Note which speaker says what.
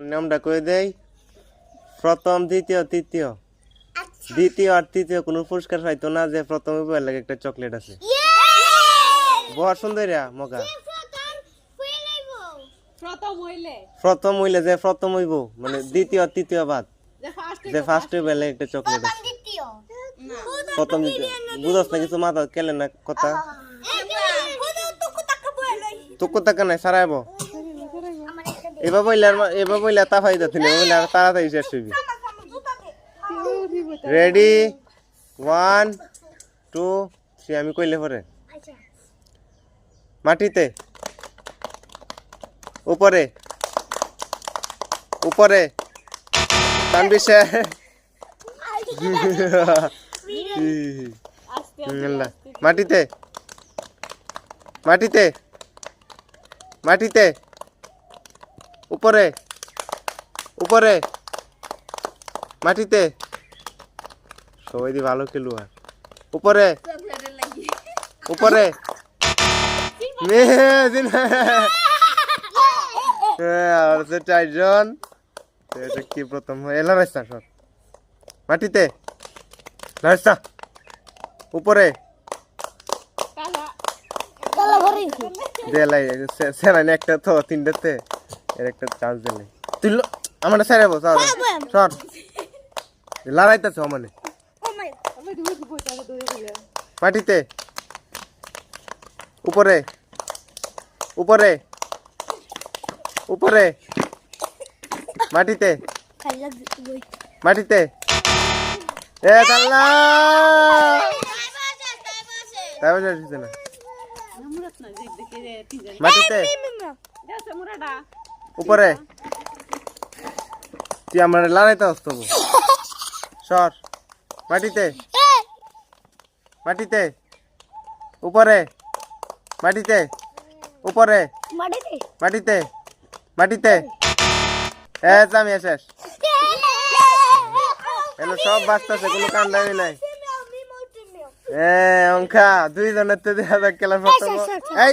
Speaker 1: নামটা কয়ে দেই? প্রথম দ্বিতীয় তৃতীয়।
Speaker 2: আচ্ছা।
Speaker 1: দ্বিতীয় আর তৃতীয় কোনো পুরস্কার পাইতো না যে প্রথম উপহার লাগে একটা চকলেট আছে। বড় সুন্দরিয়া মগা।
Speaker 3: প্রথম হইলে।
Speaker 1: যে প্রথম হইব মানে দ্বিতীয় আর তৃতীয় বাদ।
Speaker 3: যে ফার্স্ট
Speaker 1: হইব লাগে একটা চকলেট আছে। প্রথম দ্বিতীয়। বুঝস না কিছু মাথা কেলে না কথা? তুকু টাকা নাই সারাইব। এবার বইলে আর মা- এবার বইলে তা ফাইদা তিনি বইলে তাড়াতাড়ি শেষ হইবি। রেডি ওয়ান টু থ্রি আমি কইলে পরে। মাটিতে। উপরে। উপরে। তানবি সে
Speaker 3: আস্তে
Speaker 1: আল্লাহ। মাটিতে। মাটিতে। মাটিতে। উপরে উপরে মাটিতে। সবাই দি ভালো খেলু আর উপরে। উপরে চারজন কি প্রথম এলা রাস্তা সর। মাটিতে। রাস্তা। উপরে। দেলাই একটা তো তিনটাতে। এর একটা চান্স দিলে। তুই ল- আমার। সেরে বস সর লড়াইতেছ মানে মাটিতে উপরে। উপরে। উপরে। মাটিতে। মাটিতে। এ কাল্লা তাই বসে না। মাটিতে।
Speaker 3: যাচ্ছে মুরাডা।
Speaker 1: উপরে। তুই আমার লড়াইতে আসতো সর। মাটিতে। মাটিতে। উপরে। মাটিতে। উপরে। মাটিতে। মাটিতে। এ আমি শেষ। এলো সব বাঁচতেছে কোনো কান্দামি নাই। এ অঙ্কা দুইজনের তো দেখা যাক প্রথম এই